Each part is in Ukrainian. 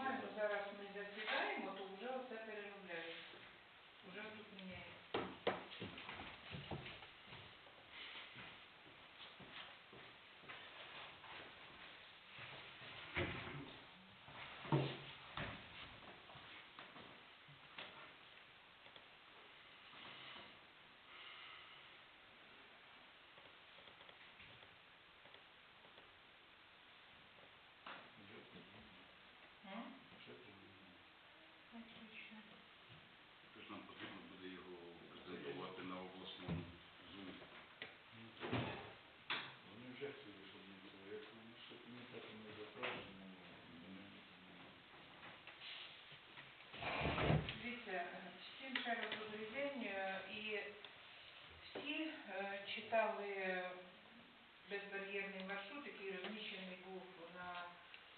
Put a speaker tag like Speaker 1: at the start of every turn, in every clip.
Speaker 1: Mark was there.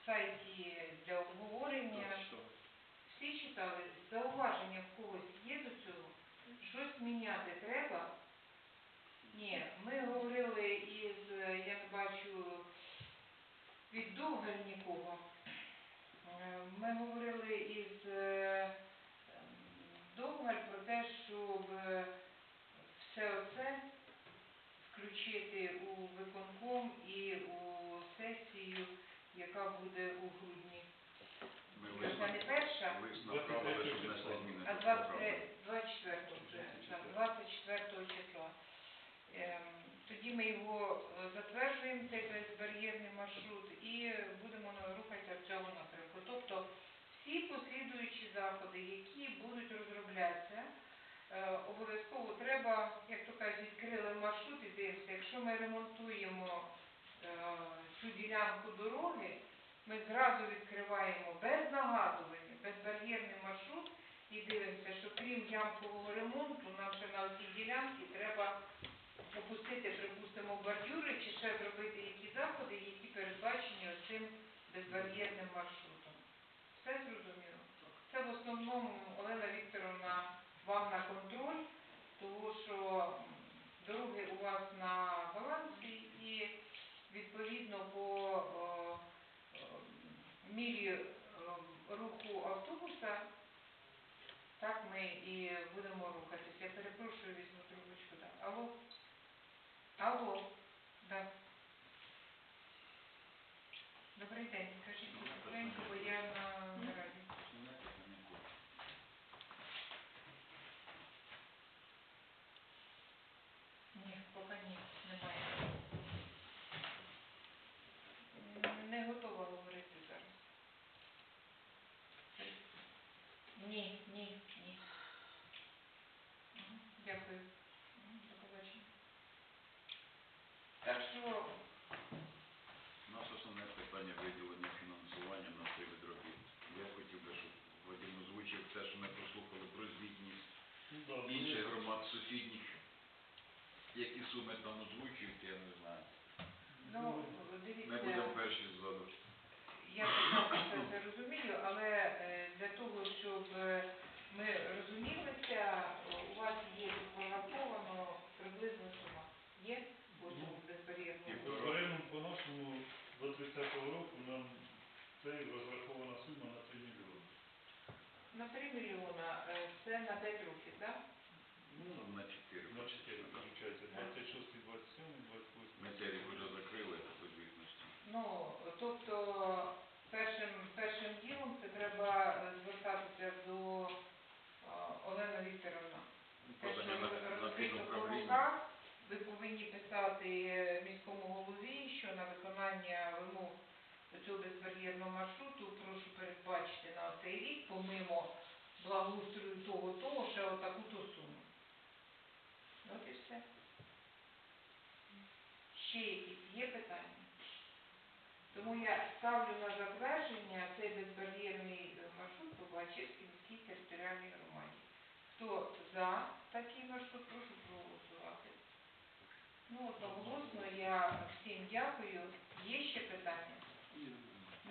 Speaker 1: Сайті для обговорення. Всі читали, зауваження в когось є до цього? Щось міняти треба? Ні, ми говорили із, е, я не бачу, від Довгаль нікого. Е, Ми говорили із е, ем, Довгаль про те, щоб е, все оце включити у виконком і у сесію, яка буде у грудні.
Speaker 2: Ми
Speaker 1: Це не
Speaker 2: лист,
Speaker 1: перша.
Speaker 2: лист направили, щоб внесли зміни
Speaker 1: А
Speaker 2: до
Speaker 1: 23,
Speaker 2: програми.
Speaker 1: 24 вже, так, 24 числа. Ем, Тоді ми його е, затверджуємо, цей безбар'єрний маршрут, і будемо рухатися в цьому напрямку. Тобто всі послідуючі заходи, які будуть розроблятися, е, обов'язково треба, як то кажуть, відкрили маршрут і дивимося, якщо ми ремонтуємо е, цю ділянку дороги, ми зразу відкриваємо без нагадування, безбар'єрний маршрут і дивимося, що крім ямкового ремонту, нам ще на цій ділянці треба опустити, припустимо, бордюри чи ще зробити які заходи, які передбачені цим безбар'єрним маршрутом. Все зрозуміло? Це в основному Олена Вікторовна вам на контроль, тому що дороги у вас на балансі і відповідно по мірі е, руху автобуса, так ми і будемо рухатися. Я перепрошую, візьму трубочку. Алло? Алло?
Speaker 2: Питання виділення фінансування на цей вид робіт. Я хотів би, щоб Вадим озвучив те, що ми прослухали про звітність інших громад сусідніх. Які суми там озвучують, я не знаю.
Speaker 1: ну,
Speaker 2: Ми будемо перші ззаду.
Speaker 1: Я це розумію, але е, для того, щоб е, ми розумілися, у вас є тут прораховано приблизно сума. Є? Ось
Speaker 3: Ну,
Speaker 1: у безбар'єрному.
Speaker 2: півтора.
Speaker 3: По по-нашому до 30-го року нам цей розрахована сума на 3 мільйони.
Speaker 1: На 3 мільйона на 5 років, так?
Speaker 2: Ну, на 4.
Speaker 3: На 4, виходить, 26, 27, 28.
Speaker 2: Ми цей рік вже закрили по звітності.
Speaker 1: Ну, тобто першим, першим ділом це треба е, звертатися до е, Олени Вікторовна. Те, що
Speaker 2: Подання на, на
Speaker 1: розкрито по руках, ви повинні писати міському голові, що на виконання вимог до цього безбар'єрного маршруту прошу передбачити на цей рік, помимо благоустрою того, того, ще отаку-то суму. От і все. Ще якісь є питання? Тому я ставлю на затвердження цей безбар'єрний маршрут по Бачівській міській територіальній громаді. Хто за такий маршрут, прошу проголосувати. Ну, одноголосно я всім дякую. Є ще питання?